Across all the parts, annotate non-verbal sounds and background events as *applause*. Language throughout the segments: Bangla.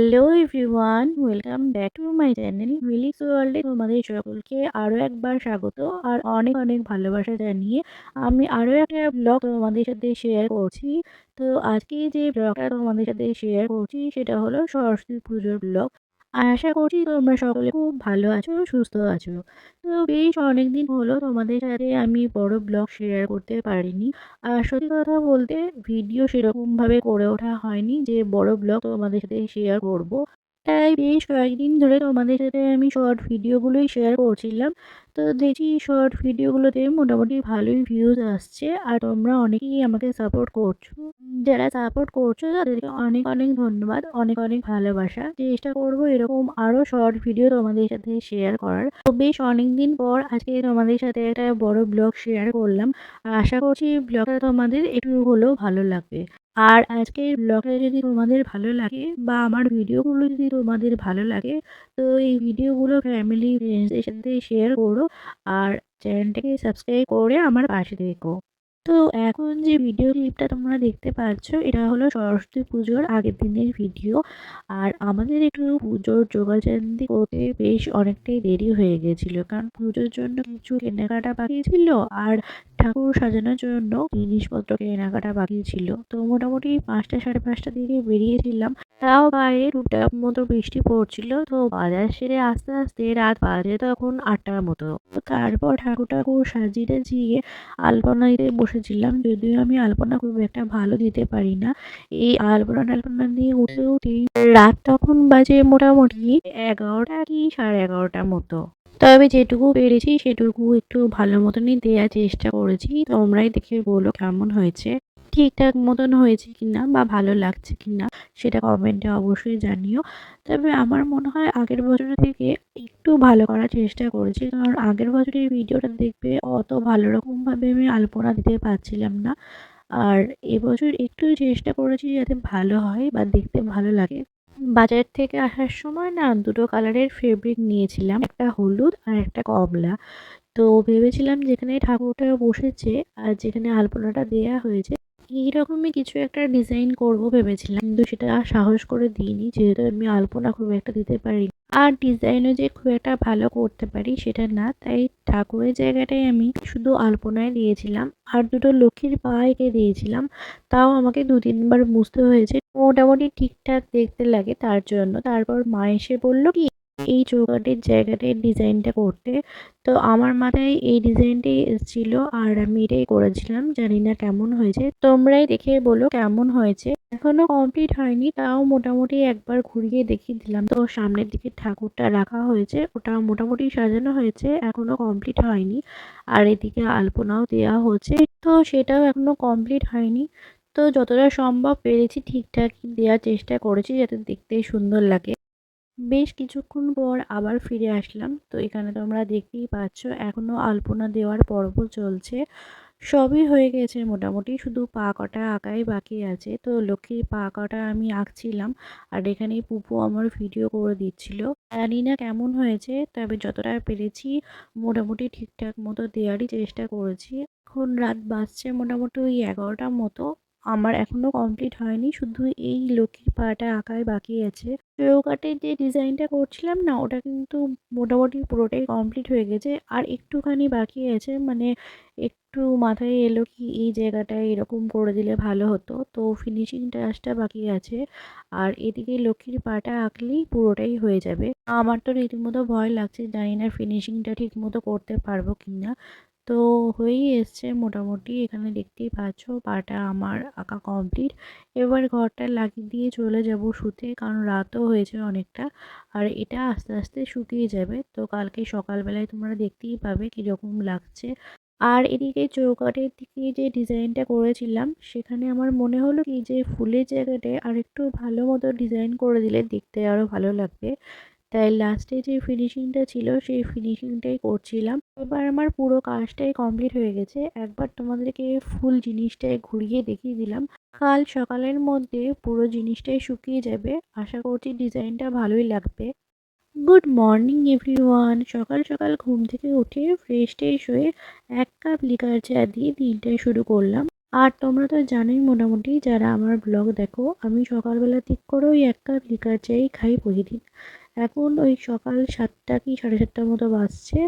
Hello everyone welcome back to my channel Milix ওয়ার্ল্ডে তোমাদের সকলকে আরও একবার স্বাগত আর অনেক অনেক ভালোবাসা জানিয়ে আমি আরও একটা ব্লগ তোমাদের সাথে শেয়ার করছি। তো আজকে যে ব্লগটা তোমাদের সাথে শেয়ার করছি, সেটা হলো সরস্বতী পুজোর ব্লগ আশা করছি তোমরা সকলে খুব ভালো আছো, সুস্থ আছো তো বেশ অনেকদিন হলো তোমাদের সাথে আমি বড় ব্লগ শেয়ার করতে পারিনি আর সত্যি কথা বলতে ভিডিও সেরকমভাবে করে ওঠা হয়নি যে বড় ব্লগ তোমাদের সাথে শেয়ার করব। তাই বেশ কয়েকদিন ধরে তোমাদের সাথে আমি শর্ট ভিডিওগুলোই শেয়ার করছিলাম। তো দেখি শর্ট ভিডিওগুলোতে মোটামুটি ভালোই ভিউজ আসছে আর তোমরা অনেকেই আমাকে সাপোর্ট করছ। যারা সাপোর্ট করছ তাদেরকে অনেক অনেক ধন্যবাদ, অনেক অনেক ভালোবাসা। চেষ্টা করব এরকম আরও শর্ট ভিডিও তোমাদের সাথে শেয়ার করার। তো বেশ অনেকদিন পর আজকে তোমাদের সাথে একটা বড় ব্লগ শেয়ার করলাম। আর আশা করছি ব্লগটা তোমাদের একটু হলেও ভালো লাগবে। আর আজকের ব্লগটা যদি তোমাদের ভালো লাগে বা আমার ভিডিওগুলো যদি তোমাদের ভালো লাগে, তো এই ভিডিওগুলো ফ্যামিলি ফ্রেন্ডসদের সাথে শেয়ার করো আর চ্যানেলটাকে সাবস্ক্রাইব করে আমার পাশে দেখো তো এখন যে ভিডিও ক্লিপটা তোমরা দেখতে পাচ্ছ, এটা হলো সরস্বতী পুজোর আগের দিনের ভিডিও আর আমাদের একটু পুজোর জোগাড়জান্তি করতে বেশ অনেকটাই দেরি হয়ে গেছিল, কারণ পুজোর জন্য কিছু কেনাকাটা বাকি ছিল। আর ঠাকুর সাজানোর জন্য জিনিসপত্র কেনাকাটা বাকি ছিল। তো মোটামুটি পাঁচটা সাড়ে পাঁচটার দিকে বেরিয়েছিলাম তাও বাইরে টুকটাক মতো বৃষ্টি পড়ছিল। তো বাজার সেরে আস্তে আস্তে রাত বাজে তখন আটটার মতো। তারপর ঠাকুর ঠাকুর সাজিয়ে টাজিয়ে আলপনা দিতে বসেছিলাম। যদিও আমি আলপনা খুব একটা ভালো দিতে পারি না। এই আলপনা টালপনা দিয়ে উঠে উঠেই রাত তখন বাজে মোটামুটি এগারোটা কি সাড়ে এগারোটার মতো। তবে যেটুকু পেরেছি সেটুকু একটু ভালো মতনই দেওয়ার চেষ্টা করেছি। তোমরাই দেখে বলো কেমন হয়েছে। ঠিকঠাক মতন হয়েছে কিনা বা ভালো লাগছে কিনা সেটা কমেন্টে অবশ্যই জানিও। তবে আমার মনে হয় আগের বছরের থেকে একটু ভালো করার চেষ্টা করেছি। কারণ আগের বছরের ভিডিওটা দেখবে অত ভালো রকমভাবে আমি আলপনা দিতে পারছিলাম না। আর এবছর একটু চেষ্টা করেছি যাতে ভালো হয় বা দেখতে ভালো লাগে। বাজার থেকে আসার সময় না দুটো কালারের ফেব্রিক নিয়েছিলাম, একটা হলুদ আর একটা কমলা। তো ভেবেছিলাম যেখানে ঠাকুরটা বসেছে আর যেখানে আলপনাটা দেয়া হয়েছে, এইরকমই কিছু একটা ডিজাইন করব ভেবেছিলাম। কিন্তু সেটা সাহস করে দিইনি, যেহেতু আমি আলপনা খুব একটা দিতে পারি আর ডিজাইনও যে খুব একটা ভালো করতে পারি সেটা না, তাই ঠাকুরের জায়গাটায় আমি শুধু আলপনায় দিয়েছিলাম। আর দুটো লক্ষ্মীর পা এঁকে দিয়েছিলাম, তাও আমাকে দু তিনবার বুঝতে হয়েছে মোটামুটি ঠিকঠাক দেখতে লাগে তার জন্য। তারপর মা এসে বলল কি, এই চৌকাঠের জায়গাটায় ডিজাইনটা করতে। তো আমার মাথায় এই ডিজাইনটাই এসেছিল আর আমি এটাই করেছিলাম, জানি না কেমন হয়েছে। তোমরাই দেখে বলো কেমন হয়েছে। এখনও কমপ্লিট হয়নি, তাও মোটামুটি একবার ঘুরিয়ে দেখিয়ে দিলাম। তো সামনের দিকে ঠাকুরটা রাখা হয়েছে, ওটা মোটামুটি সাজানো হয়েছে, এখনও কমপ্লিট হয়নি। আর এদিকে আলপনাও দেওয়া হচ্ছে। তো সেটাও এখনও কমপ্লিট হয়নি। তো যতটা সম্ভব পেরেছি ঠিকঠাক দেওয়ার চেষ্টা করেছি যাতে দেখতে সুন্দর লাগে। বেশ কিছুক্ষণ পর আবার ফিরে আসলাম। তো এখানে তোমরা দেখতেই পাচ্ছ এখনও আলপনা দেওয়ার পর্ব চলছে। সবই হয়ে গেছে মোটামুটি, শুধু পা কটা আঁকাই বাকি আছে। তো লক্ষ্মীর পা কটা আমি আঁকছিলাম আর এখানে পুপু আমার ভিডিও করে দিচ্ছিল। জানি না কেমন হয়েছে, তবে যতটা পেরেছি মোটামুটি ঠিকঠাক মতো দেওয়ারই চেষ্টা করেছি। এখন রাত বাজছে মোটামুটি ওই এগারোটার মতো। আমার এখনও কমপ্লিট হয়নি। শুধু এই লক্ষ্মীর পাটা আঁকায় বাকি আছে। চৌকাটের যে ডিজাইনটা করছিলাম না, ওটা কিন্তু মোটামুটি পুরোটাই কমপ্লিট হয়ে গেছে। আর একটুখানি বাকি আছে মানে একটু মাথায় এলো কি এই জায়গাটায় এরকম করে দিলে ভালো হতো। তো ফিনিশিং টাচটা বাকি আছে। আর এদিকে লক্ষ্মীর পাটা আঁকলেই পুরোটাই হয়ে যাবে। আমার তো রীতিমতো ভয় লাগছে, জানি না ফিনিশিংটা ঠিক মতো করতে পারব কি না তো হয়েই এসছে মোটামুটি। এখানে দেখতেই পাচ্ছ পাটা আমার আঁকা কমপ্লিট এবার ঘরটা লাগিয়ে দিয়ে চলে যাব শুতে, কারণ রাতও হয়েছে অনেকটা। আর এটা আস্তে আস্তে শুকিয়ে যাবে। তো কালকে সকালবেলায় তোমরা দেখতেই পাবে কীরকম লাগছে। আর এদিকে চৌকাটের দিকে যে ডিজাইনটা করেছিলাম, সেখানে আমার মনে হলো কি যে ফুলের জায়গাটায় আর একটু ভালো মতো ডিজাইন করে দিলে দেখতে আরও ভালো লাগবে। তাই লাস্টে যে ফিনিশিংটা ছিল, সেই ফিনিশিংটাই করছিলাম। এবার আমার পুরো কাজটাই কমপ্লিট হয়ে গেছে। একবার তোমাদেরকে ফুল জিনিসটাই ঘুরিয়ে দেখিয়ে দিলাম। কাল সকালের মধ্যে পুরো জিনিসটাই শুকিয়ে যাবে। আশা করছি ডিজাইনটা ভালোই লাগবে। গুড মর্নিং এভরিওয়ান সকাল সকাল ঘুম থেকে উঠে ফ্রেশ ট্রেশ হয়ে এক কাপ লিকার চা দিয়ে দিনটাই শুরু করলাম। আর তোমরা তো জানোই মোটামুটি, যারা আমার ব্লগ দেখো, আমি সকালবেলা ঠিক ওই এক কাপ লিকার চাই খাই প্রতিদিন। এখন ওই সকাল সাতটা কি সাড়ে সাতটার মতো বাজছে।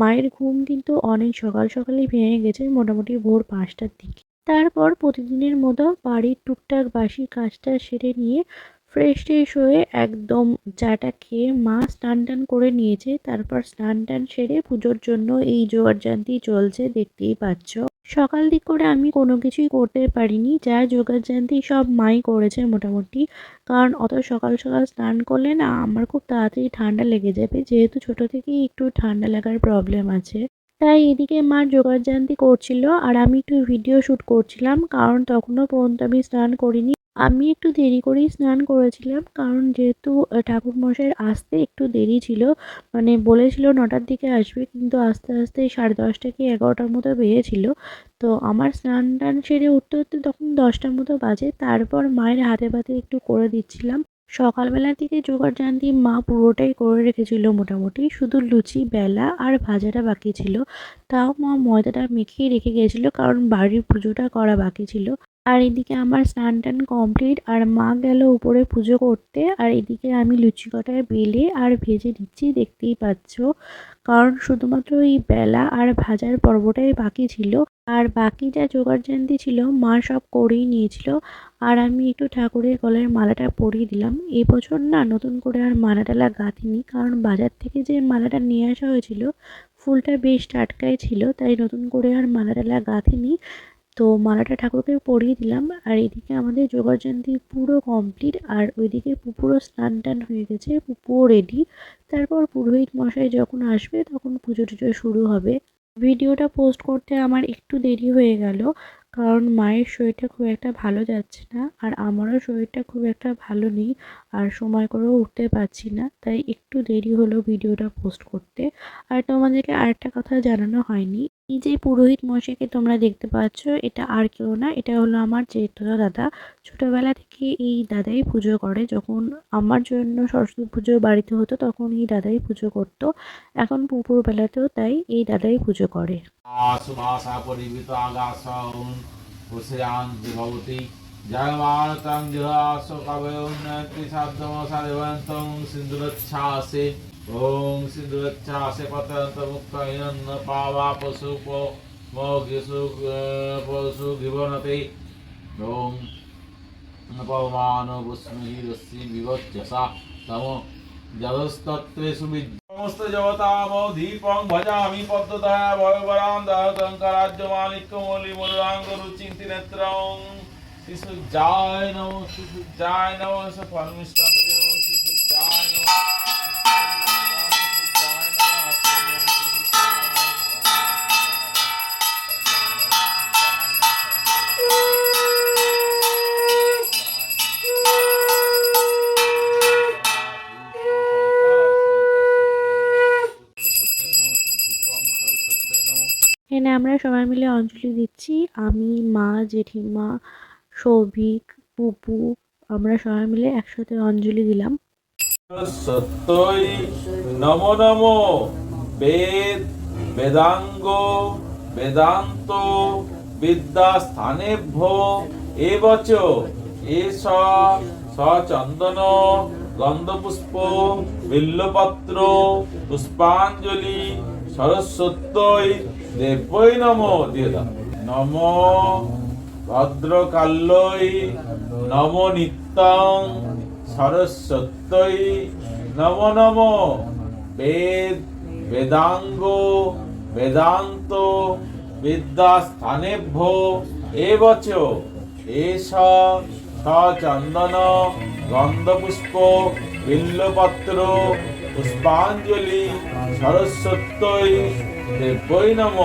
মায়ের ঘুম কিন্তু অনেক সকাল সকালেই ভেঙে গেছে মোটামুটি ভোর পাঁচটার দিকে। তারপর প্রতিদিনের মতো বাড়ির টুকটাক বাসি কাজটা সেরে নিয়ে ফ্রেশ ট্রেশ হয়ে একদম চাটা খেয়ে মা স্নান টান করে নিয়েছে। তারপর স্নান টান সেরে পুজোর জন্য এই জোগাড়জান্তি চলছে, দেখতেই পাচ্ছ। সকাল দিক করে আমি কোনো কিছুই করতে পারিনি। যা জোগাড়জান্তি সব মাই করেছে মোটামুটি। কারণ অত সকাল সকাল স্নান করলে না আমার খুব তাড়াতাড়ি ঠান্ডা লেগে যাবে। যেহেতু ছোট থেকেই একটু ঠান্ডা লাগার প্রবলেম আছে। তাই এদিকে মা জোগাড়জান্তি করছিল। আর আমি একটু ভিডিও শ্যুট করছিলাম। কারণ তখনও পর্যন্ত আমি স্নান করিনি। আমি একটু দেরি করেই স্নান করেছিলাম, কারণ যেহেতু ঠাকুরমশাইয়ের আসতে একটু দেরি ছিল মানে বলেছিল নটার দিকে আসবে, কিন্তু আস্তে আস্তে সাড়ে দশটা কি এগারোটার মতো বেজেছিল। তো আমার স্নান টান সেরে উঠতে উঠতে তখন দশটার মতো বাজে, তারপর মায়ের হাতে পাতে একটু করে দিচ্ছিলাম। সকালবেলার দিকে জোগাড়জান্তি মা পুরোটাই করে রেখেছিল মোটামুটি, শুধু লুচি, বেলা আর ভাজাটা বাকি ছিল। তাও মা ময়দাটা মেখেই রেখে গিয়েছিল কারণ বাড়ির পুজোটা করা বাকি ছিল। আর এদিকে আমার স্নান টান কমপ্লিট আর মা গেল উপরে পুজো করতে আর এদিকে আমি লুচি কটায় বেলে আর ভেজে দিচ্ছি, দেখতেই পাচ্ছ। কারণ শুধুমাত্র এই বেলা আর ভাজার পর্বটাই বাকি ছিল। আর বাকি যা জোগাড়জান্তি ছিল, মা সব করেই নিয়েছিল। আর আমি একটু ঠাকুরের গলার মালাটা পরিয়ে দিলাম। এবছর না নতুন করে আর মালা টালা গাঁথিনি, কারণ বাজার থেকে যে মালাটা নিয়ে আসা হয়েছিল, ফুলটা বেশ টাটকাই ছিল, তাই নতুন করে আর মালা টালা গাঁথিনি। তো মালাটা ঠাকুরকে পরিয়ে দিলাম। আর এদিকে আমাদের জোগাড়জান্তি পুরো কমপ্লিট, আর ওইদিকে পুরো স্নান টান হয়ে গেছে পুপুও রেডি তারপর পুরোহিত মশাই যখন আসবে, তখন পুজো টুজো শুরু হবে। ভিডিওটা পোস্ট করতে আমার একটু দেরি হয়ে গেল, কারণ মায়ের শরীরটা খুব একটা ভালো যাচ্ছে না আর আমারও শরীরটা খুব একটা ভালো নেই আর সময় করেও উঠতে পারছি না, তাই একটু দেরি হলো ভিডিওটা পোস্ট করতে। আর তোমাদেরকে আরেকটা কথা জানানো হয়নি এই যে পুরোহিত মশাইকে তোমরা দেখতে পাচ্ছ, এটা আর কেউ না, এটা হলো আমার জেঠু দাদা। ছোটোবেলা থেকে এই দাদাই পুজো করে, যখন আমার জন্য সরস্বতী পুজো বাড়িতে হতো, তখন এই দাদাই পুজো করত। এখন পুকুরবেলাতেও তাই এই দাদাই পুজো করে। परिवृत आगासं पुष्यान्ति भवति जगमानतं जहासकवयोन्नति साध्यमसादेवन्तं सिन्धुरच्छासे ॐ सिन्धुरच्छासे पतन्तमुक्तैनन्न पावा पशुपो मोघिषु पशु गिवनते ॐ पवमानो पुष्मिरस्सि विभज्यसा तमो जगस्तत्त्वे सुविद्य সমস্ত জগতামদীপং ভজামি পদ্মদয়া ভয়বরাম দাহতঙ্করাজ্যমালিক্যমৌলি মরুরাঙ্গ রুচিন্তি নেত্রং শিশুজায় নম শিশুজায় নম শিশুজায় নম এখানে আমরা সবাই মিলে অঞ্জলি দিচ্ছি। আমি, মা, জেঠিমা সৌভিক, পুপু, আমরা সবাই মিলে একসাথে অঞ্জলি দিলাম। সত্যই নম নম বেদ বেদাঙ্গ বেদান্ত বিদ্যা স্থানেভ্য এবচ এস সচন্দন গন্ধপুষ্প বিল্লপত্র পুষ্পাঞ্জলি সরস্বত্যই দেবই নম, দিয়ে দাও। নম ভদ্রকাল্যই নম নিত্যং সরস্বত্যই নম নম। বেদ, বেদাঙ্গ, বেদান্ত, বিদ্যাস্থানেভ্য, এবচ। এষ সচন্দন গন্ধপুষ্প, বিল্লপত্র, পুষ্পাঞ্জলি, সরস্বত্যই দেবই নম।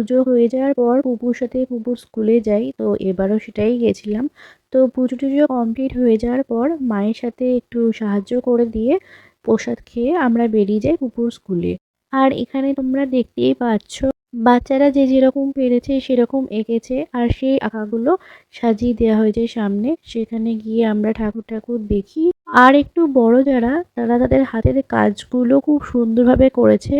পুজো হয়ে যাওয়ার পর পুপুর সাথে পুপুর স্কুলে যাই, তো এবারও সেটাই গেছিলাম। তো পুজো টুজো কমপ্লিট হয়ে যাওয়ার পর মায়ের সাথে একটু সাহায্য করে দিয়ে প্রসাদ খেয়ে আমরা বেরিয়ে যাই পুপুর স্কুলে। আর এখানে তোমরা দেখতেই পাচ্ছ বাচ্চারা যে যেরকম পেরেছে সেরকম এঁকেছে আর সেই আঁকাগুলো সাজিয়ে দেওয়া হয়েছে সামনে। সেখানে গিয়ে আমরা ঠাকুর ঠাকুর দেখি। আর একটু বড় যারা, তারা তাদের হাতের কাজগুলো খুব সুন্দরভাবে করেছে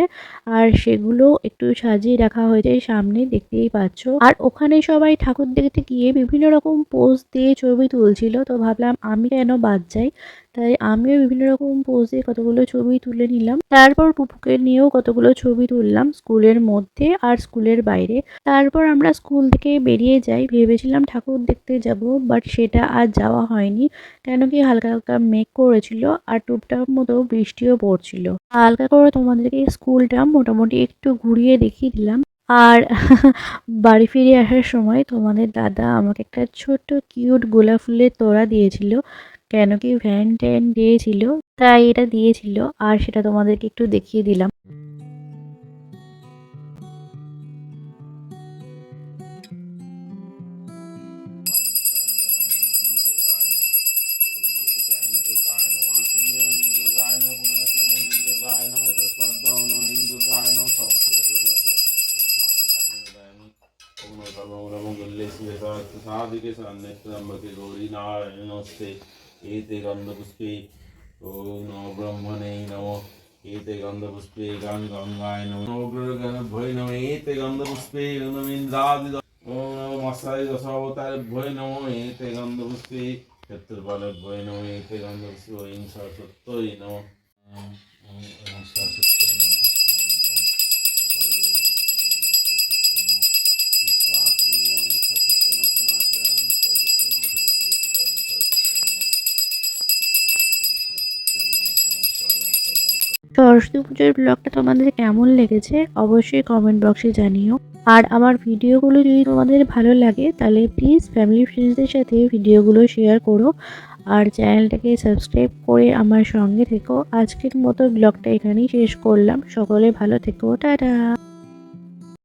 আর সেগুলো একটু সাজিয়ে রাখা হয়েছে সামনে, দেখতেই পাচ্ছ। আর ওখানে সবাই ঠাকুর দেখতে গিয়ে বিভিন্ন রকম পোজ দিয়ে ছবি তুলছিল। তো ভাবলাম আমি কেন বাদ যাই? তাই আমিও বিভিন্ন রকম পোজে কতগুলো ছবি তুলে নিলাম। তারপর পুপুকে নিয়েও কতগুলো ছবি তুললাম স্কুলের মধ্যে আর স্কুলের বাইরে। তারপর আমরা স্কুল থেকে বেরিয়ে যাই। ভেবেছিলাম ঠাকুর দেখতে যাব বাট সেটা আর যাওয়া হয়নি। কেন কি হালকা হালকা মেঘ করেছিল আর টুপটাপ মতো বৃষ্টিও পড়ছিল। হালকা করে তোমাদেরকে স্কুলটা মোটামুটি একটু ঘুরিয়ে দেখিয়ে দিলাম। আর *laughs* বাড়ি ফিরে আসার সময় তোমাদের দাদা আমাকে একটা ছোট্ট কিউট গোলাপ ফুলের তোড়া দিয়েছিল। কেন কি ভ্যান ট্যান দিয়েছিল তাই এটা দিয়েছিল আর সেটা তোমাদেরকে একটু দেখিয়ে দিলাম। এতে গন্ধপুষ্পে ও নব্রহ্মণে ব্রহ্মণে নম এতে গন্ধপুষ্পে গান গঙ্গায় নম ভয় নম এতে গন্ধপুষ্পে নমিন্দ্রাদি নম মশাই দশাবতার ভয় নম এতে গন্ধপুষ্পে ক্ষেত্রপাল ভয় নম এতে গন্ধপুষ্পে ওম সত্যই নম ওম সত্যই সরস্বতী পুজোর ব্লগটা তোমাদের কেমন লেগেছে অবশ্যই কমেন্ট বক্সে জানিও। আর আমার ভিডিওগুলো যদি তোমাদের ভালো লাগে, তাহলে প্লিজ ফ্যামিলি ফ্রেন্ডসদের সাথে ভিডিওগুলো শেয়ার করো। আর চ্যানেলটাকে সাবস্ক্রাইব করে আমার সঙ্গে থেকো। আজকের মতো ব্লগটা এখানেই শেষ করলাম। সকলে ভালো থেকো। টাটা!